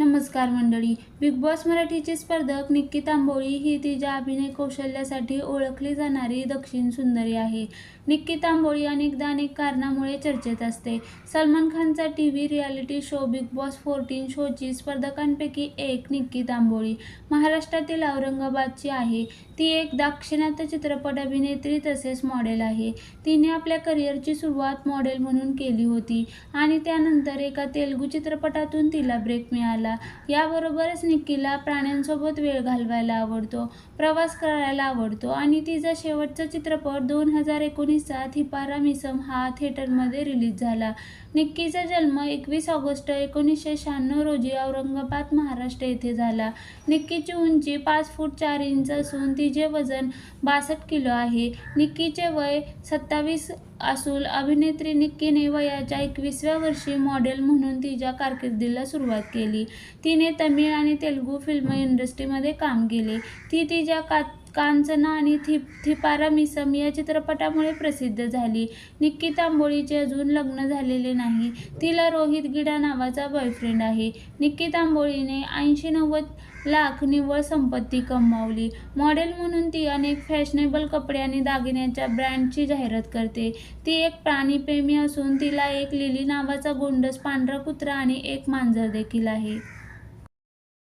नमस्कार मंडळी big boss मराठीची स्पर्धक निक्की तांबोळी ही तिच्या अभिनय कौशल्यासाठी ओळखली जाणारी दक्षिण सुंदरी आहे. निक्की तांबोळी अनेकदा अनेक कारणामुळे चर्चेत असते. सलमान खानचा T V reality show Bigg Boss fourteen शोची स्पर्धकांपैकी एक निक्की तांबोळी महाराष्ट्रातील औरंगाबादची आहे. ती एक दाक्षिणात्य चित्रपट अभिनेत्री तसेच मॉडेल आहे. तिने आपल्या करिअरची सुरुवात मॉडेल म्हणून केली होती आणि त्यानंतर एका तेलुगू चित्रपटातून तिला ब्रेक मिळाला. याबरोबरच निक्कीला प्राण्यांसोबत वेळ घालवायला आवडतो प्रवास करायला आवडतो आणि तिचा शेवटचा चित्रपट दोन हजार एकोणीसचा थिपारा मिसम हा थिएटरमध्ये रिलीज झाला. निक्कीचा जन्म एकवीस ऑगस्ट एकोणीसशे शहाण्णव रोजी औरंगाबाद महाराष्ट्र येथे झाला. निक्कीची उंची पाच फूट चार इंच असून तिचे वजन बासष्ट किलो आहे. निक्कीचे वय सत्तावीस असून अभिनेत्री निक्कीने वयाच्या एकविसाव्या वर्षी मॉडेल म्हणून तिच्या कारकिर्दीला सुरुवात केली. तिने तमिळ आणि तेलुगू फिल्म इंडस्ट्रीमध्ये काम केले. ती तिच्या का कांचना आणि थिप थिपारा मिसम या चित्रपटामुळे प्रसिद्ध झाली. निक्की तांबोळीचे अजून लग्न झालेले नाही. तिला रोहित गिडा नावाचा बॉयफ्रेंड आहे. निक्की तांबोळीने ऐंशी नव्वद लाख निव्वळ संपत्ती कमावली. मॉडेल म्हणून ती अनेक फॅशनेबल कपडे आणि दागिन्यांच्या ब्रँडची जाहिरात करते. ती एक प्राणीप्रेमी असून तिला एक लिली नावाचा गोंडस पांढरा कुत्रा आणि एक मांजर देखील आहे.